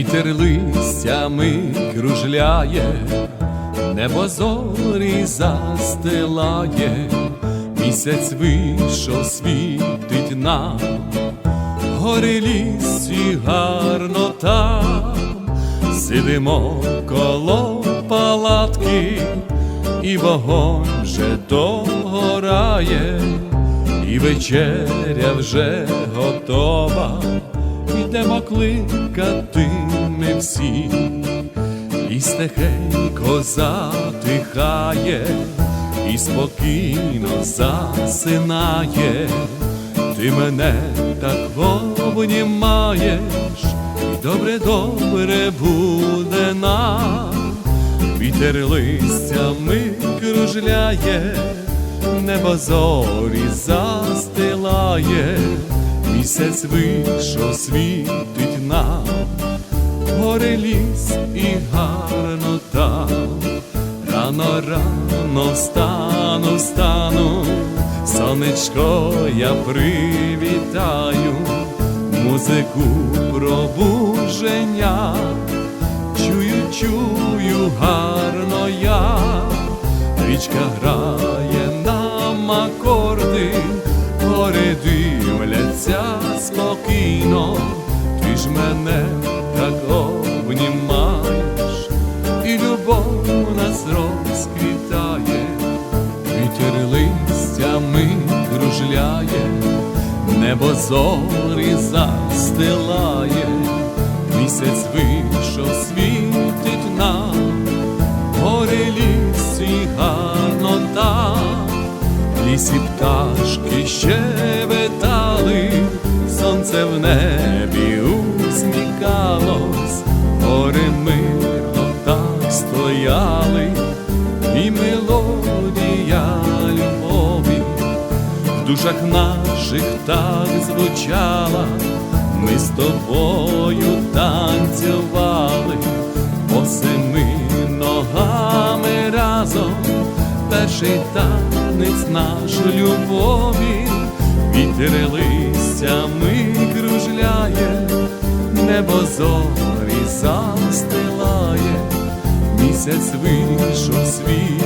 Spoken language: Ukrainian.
Вітер листями кружляє, небо зорі застилає, місяць вийшов, світить нам, гори лісі гарно там, сидимо коло палатки, і вогонь вже догорає, і вечеря вже готова йдемо кликати ми всі, і стихенько затихає, і спокійно засинає, ти мене так обнімаєш, і добре, добре буде нам, вітер листями кружляє, небо зорі застилає місяць вийшов, світить нам, горе ліс і гарно там, рано, рано встану, встану, сонечко я привітаю, музику пробуження, чую, чую, гарно я, річка грає нам акорди спокійно, ти ж мене так обнімаєш, і любов нас розквітає, вітер листями кружляє, небо зорі застилає, місяць вийшов, світить нам, гори лісі гарно там лісі пташки щебетали, сонце в небі усміхалось, гори мирно так стояли, і мелодія любові в душах наших так звучала, ми з тобою танцювали, босими ногами разом. Перший танець наш любові, вітер листями кружляє, небо зорі застилає, місяць вийшов світи